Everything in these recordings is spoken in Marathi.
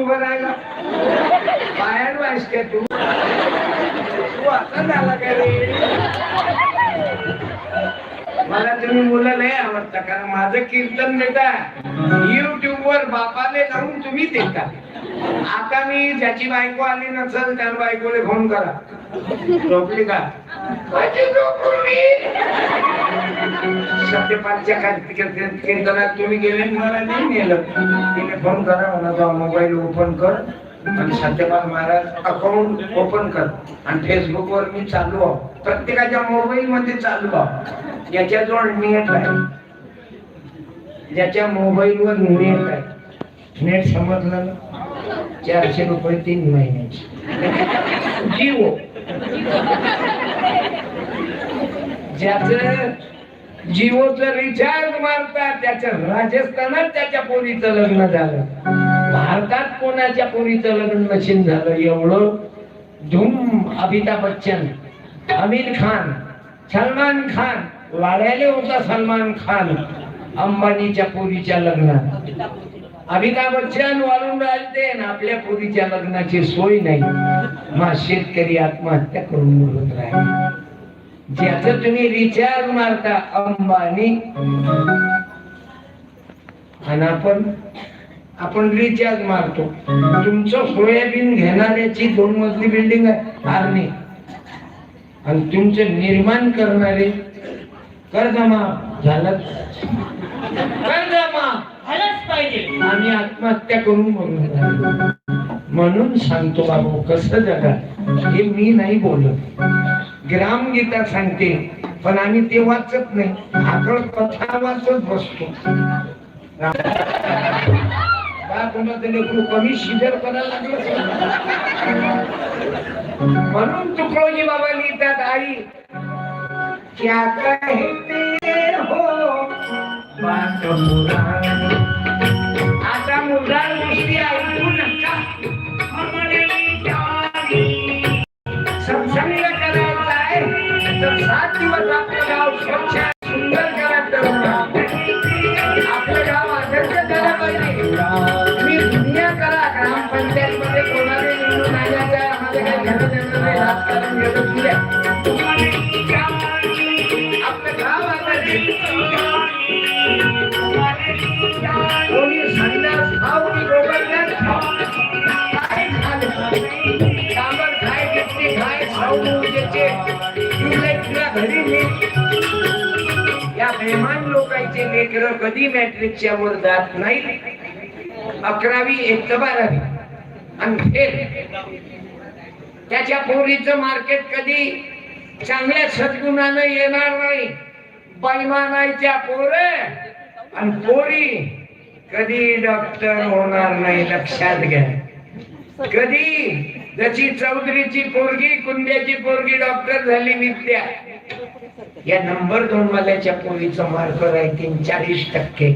उभं राहिला. बाहेर वाचते तू. तू आता झाला का रे? मला तुम्ही मुलं नाही आवडता कारण माझं कीर्तन देता युट्यूब वर बापाले लावून तुम्ही देता. आता मी ज्याची बायको आली नसेल त्या बायकोले फोन करा. झोपली का? सत्यपालच्या कीर्त- कीर्तनात तुम्ही गेले मला नाही नेलं तिने फोन करा मला तो मोबाईल ओपन कर आणि सत्यपाल महाराज अकाउंट ओपन कर आणि फेसबुक वर मी चालू आहो प्रत्येकाच्या मोबाईल मध्ये चालू आहो याच्याजवळ नेट आहे ज्याच्या मोबाईल वर नेट आहे नेट समजलं ना चारशे रुपये तीन महिन्याचे जिओ ज्याच जिओचं रिचार्ज मारतात त्याच्या राजस्थानात त्याच्या पोरीचं लग्न झालं. भारतात कोणाच्या पोरीचं लग्न मशीन झालं? एवढं धूम अमिताभ बच्चन आमिर खान सलमान खान वाड्याले होता सलमान खान अंबानीच्या पोरीच्या लग्नात. अमिताभ बच्चन वाळून राहते आणि आपल्या पोरीच्या लग्नाची सोय नाही. मग शेतकरी आत्महत्या करून मरत राहिले. ज्याचं तुम्ही रिचार्ज मारता अंबानी आणि आपण आपण रिचार्ज मारतो. तुमचं सोयाबीन घेणाऱ्याची दोन मजली बिल्डिंग आहे आर्मी. आणि तुमचे निर्माण करणारे कर्जमाफ झालं कर्जमाफ झालंच पाहिजे. आम्ही आत्महत्या करून म्हणून म्हणून सांगतो बाबू कसं जगा हे मी नाही बोलत. ग्रामगीता सांगते पण आम्ही ते वाचत नाही. आकड कथा वाचत बसतो. कमी शिजर करायला लागलं म्हणून तुकडोजी बाबा लिहितात आई क्या कहते हो? बात लेकर कधी मॅट्रिकच्या वर जात नाही? अकरावी एक तर बारावी. आणि फेल त्याच्या पोरीचं मार्केट कधी चांगल्या सद्गुणानं येणार नाही. बैमानाच्या पोर. आणि पोरी कधी डॉक्टर होणार नाही लक्षात घ्या. कधी जशी चौधरीची पोरगी कुंड्याची पोरगी डॉक्टर झाली विद्या या नंबर दोन वाल्याच्या पोरीचं मार्कर आहे तीन चाळीस टक्के.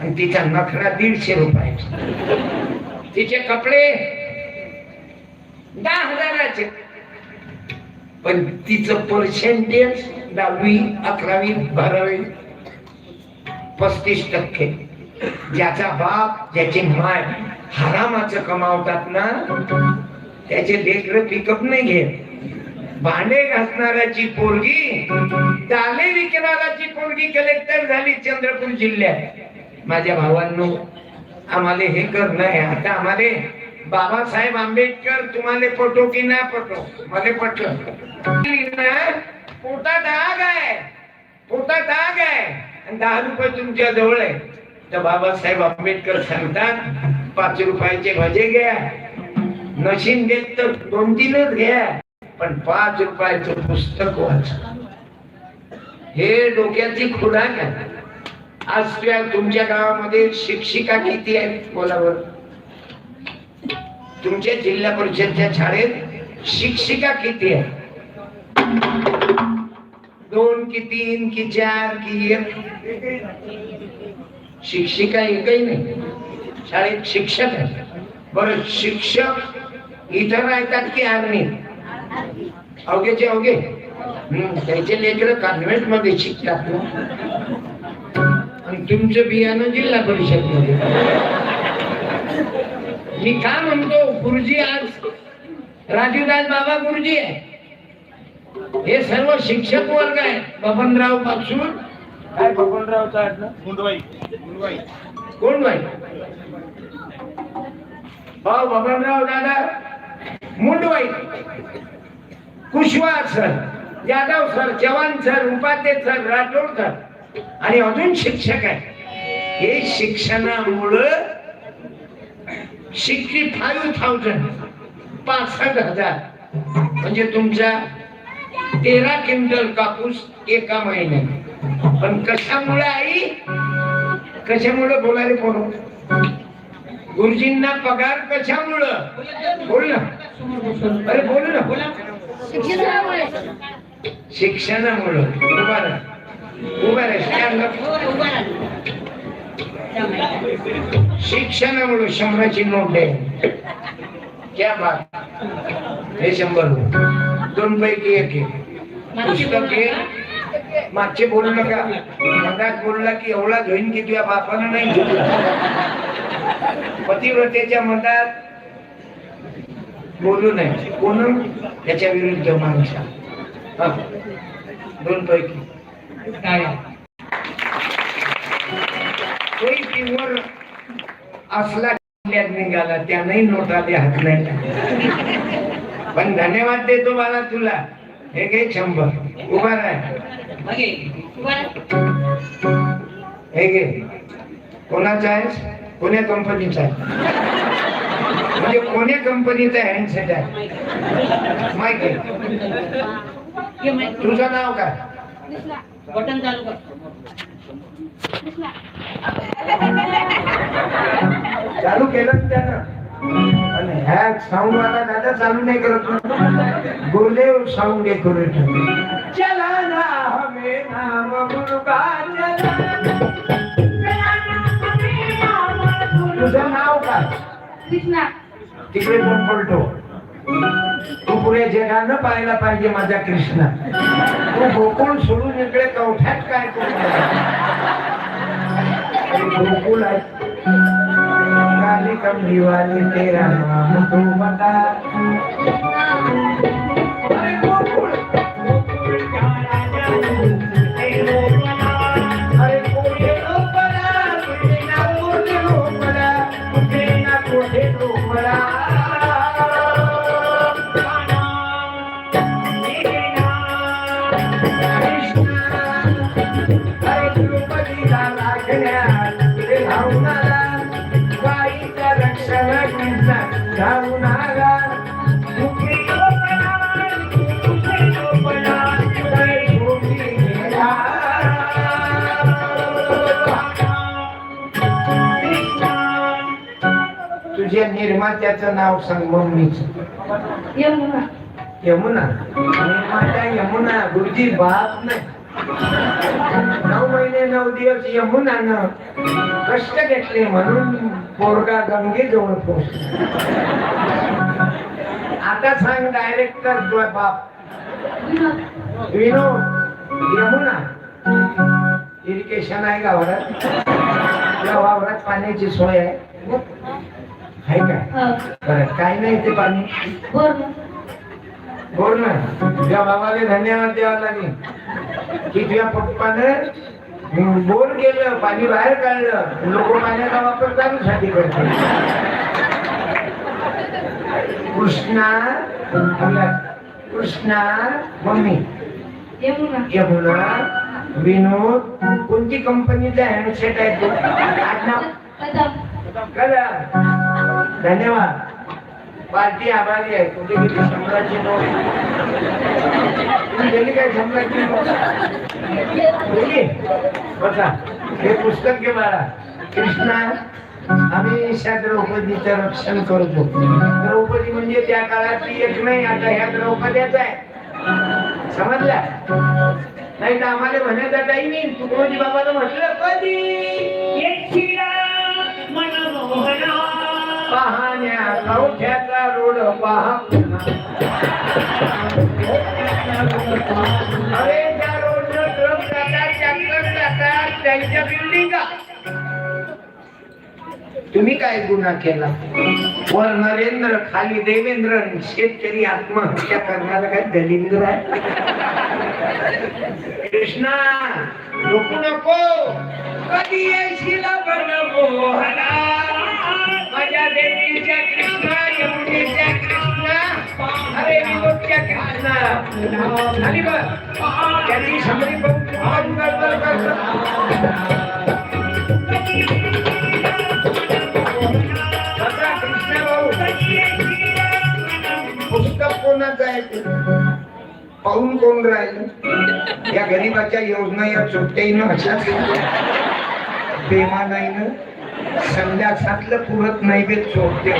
आणि तिचा नखरा दीडशे रुपये तिचे कपडे दहा हजाराचे. पण तिचं पर्सेंटेज दहावी अकरावी बारावी पस्तीस टक्के. ज्याचा बाप ज्याची माय हरामाचं कमावतात ना त्याचे लेकर पिकअप नाही घेत. भांडे घासणाऱ्याची पोरगी दाले विकणाऱ्याची पोरगी कलेक्टर झाली चंद्रपूर जिल्ह्यात. माझ्या भावांनो आम्हाला हे करणं आहे आता आम्हाला बाबासाहेब आंबेडकर तुम्हाला पटो की ना पटो? मला पटलं. पोटात आग आहे. पोटात आग आहे. आणि दहा रुपये तुमच्या जवळ आहे. तर बाबासाहेब आंबेडकर सांगतात पाच रुपयाचे भजे घ्या. नशीन देत तर दोन तीनच घ्या. पण पाच रुपयाचं पुस्तक वाच. हे डोक्याची खुडा घ्या आज त्या तुमच्या गावामध्ये शिक्षिका किती आहेत बोलावर? तुमच्या जिल्हा परिषदच्या शाळेत शिक्षिका किती आहे दोन की तीन की चार की एक? शिक्षिका एकही नाही. शाळेत शिक्षक आहे बरं शिक्षक इथं राहतात की आर्मी अवघेचे अवघे. हम्म, त्याचे लेकर कॉन्व्हेंटमध्ये शिकतात आणि तुमचं बियाणं जिल्हा परिषदमध्ये मी का म्हणतो गुरुजी आज राजूदास बाबा गुरुजी आहे. हे सर्व शिक्षक वर्ग आहे बबनरावपासून काय बबनरावचा मुंडवाई. कोण बाई हो बबनराव दादा. मुंडवाई. Kushwaha sir Yadav sir Chavan sir Upadhye sir Rathod sir. आणि अजून शिक्षक आहे हे शिक्षणामुळं सिक्स्टी फाईव्ह थाउजंड पासष्ट हजार. म्हणजे तुमचा तेरा क्विंटल कापूस एका महिन्यात. पण कशामुळे आई? कशामुळे बोलायला पोरं गुरुजींना पगार कशामुळं? बोल ना. अरे बोल ना. बोला शिक्षणामुळं. उभा राहा उभा राहा शिक्षणामुळे शंभराची नोट आहे. क्या बात. हे शंभर दोन पैकी एक पुस्तक मागचे बोलू नका. मधात बोलला की एवढा घेईन की तुझ्या बापानं नाही घेतला. पतिव्रतेच्या मतात बोलू नये. कोण? त्याच्या विरुद्ध माणसा. दोन पैकी. काय? पिवर असला निघाला त्यानंही नोटा ते हात नाही. पण धन्यवाद देतो मला तुला. हे घे शंभर. उभा राह. हे घे. कोणाचा आहे कोण्या कंपनीचा आहे म्हणजे कोण्या कंपनीचा हँडसेट आहे? माहिती तुझं नाव काय? बटन चालू कर. चालू केलं त्यानं. आणि ह्या साऊंड वाला दादा चालू नाही करत. गुरुदेव साऊंड डेकोरेटर चला ना हमें नाम मुर्गा तुझं नाव काय? कृष्णा. तिकडे कोण पलटो तू पुढे जगानं पाहायला पाहिजे माझा कृष्णा. तू गोकुळ सोडून इकडे कवठ्यात काय गोकुळ आहे. काली कमली वाली तेरा नाम तू बता. अरे गोकुळ! तुझ्या निर्मात्याचं नाव सांग मम्मीच. यमुना. यमुना? यमुना गुरुजी बाप नाही. नऊ महिने नऊ दिवस यमुनानं कष्ट घेतले म्हणून पोरगा गंगेजवळ पोहोचला. आता सांग डायरेक्टर तुझा बाप. विनोद. यमुना. इरिगेशन आहे का वावरात त्या वावरात पाण्याची सोय आहे. आहे का हा। बरं काय नाही ते पाणी. बोर बोल ना. तुझ्या बाबाला धन्यवाद द्यावा लागेल. की तुझ्या पप्पानं बोर केलं पाणी बाहेर काढलं. लोक पाण्याचा वापर चालूसाठी करतात. कृष्णा कृष्णा मम्मी. यमुना यमुना विनोद कोणती कंपनीचा हँडसेट आहे तो करा धन्यवाद. पार्टी आभारी आहे. कुठे किती शंभराची नोट. तुम्ही गेली काय शंभराची नोट? दिली बघा हे पुस्तक घे बाळा. कृष्णा हमेशा द्रौपदीचं रक्षण करतो. द्रौपदी म्हणजे त्या काळातली एक नाही आता ह्या द्रौपद्याच आहे. समजला? नाही तर आम्हाला म्हणायचा टाइम नाही तुकडोजी बाबानं म्हटलं कधी? पाहण्या कवठ्याचा रोड पहा अरे त्या रोडनं ट्रक जातात ट्रॅक्टर जातात त्यांच्या बिल्डिंगा तुम्ही काय गुन्हा केला? वर नरेंद्र खाली देवेंद्र शेतकरी आत्महत्या करणारा काय दलिंद्र आहे? कृष्णा नको नको. कधी येशील बन मोहना? देवीच्या यमुनेच्या अरे विनोदच्या बघ आहे पाहून कोण राहील? या गरीबाच्या योजना या चोट्याईनं अशाच बेमानाईनं संध्यासातलं पुरत नाही सोडते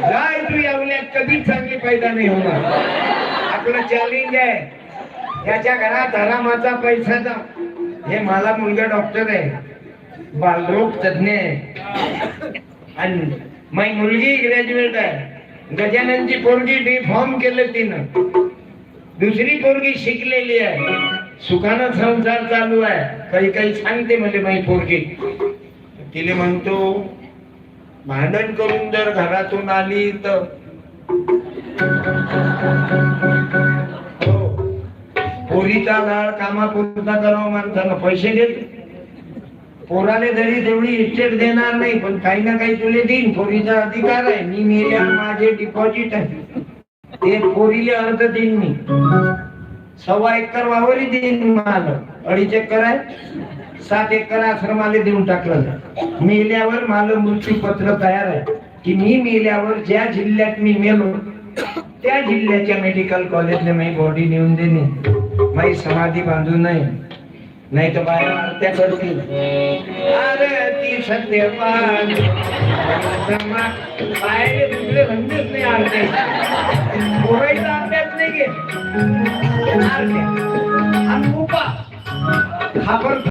जाय तू यावल्यात कधीच चांगली फायदा नाही होणार. आपलं चॅलेंज आहे. याच्या घरात हरामाचा पैसाचा हे मला मुलगा डॉक्टर आहे. बालरोग तज्ञ आहे. आणि माझी मुलगी ग्रॅज्युएट आहे. गजाननची पोरगी डी फॉर्म केलं तिनं. दुसरी पोरगी शिकलेली आहे. सुखानं संसार चालू आहे. काही काही सांगते म्हणजे माही पोरगी. तिले म्हणतो भांडण करून जर घरातून आली तर. हो. पोरीचा लाळ कामापुरता करावं माणसानं पैसे देत. पोराने जरी तेवढी इच्छेत देणार नाही पण काही ना काही तुले देईन. पोरीचा अधिकार आहे. मी मेल्या माझे डिपॉझिट आहे. ते पोरीले अर्ध देईन मी. सव्वा एकर वावरी देईन मला अडीच एकर आहे. सात एकर आश्रमाला देऊन टाकलं मेल्यावर मला मृत्यूपत्र तयार आहे. की मी मेल्यावर ज्या जिल्ह्यात मी मेलो त्या जिल्ह्याच्या मेडिकल कॉलेजने माझी बॉडी नेऊन देणे माझी समाधी बांधू नये नाही तर बाहेर आरत्या करतील आरती सत्यवान. बाहेर दुसरे म्हणतेच नाही आरते. पोरायचा अभ्यास नाही घेत. आरत्या आणि उभा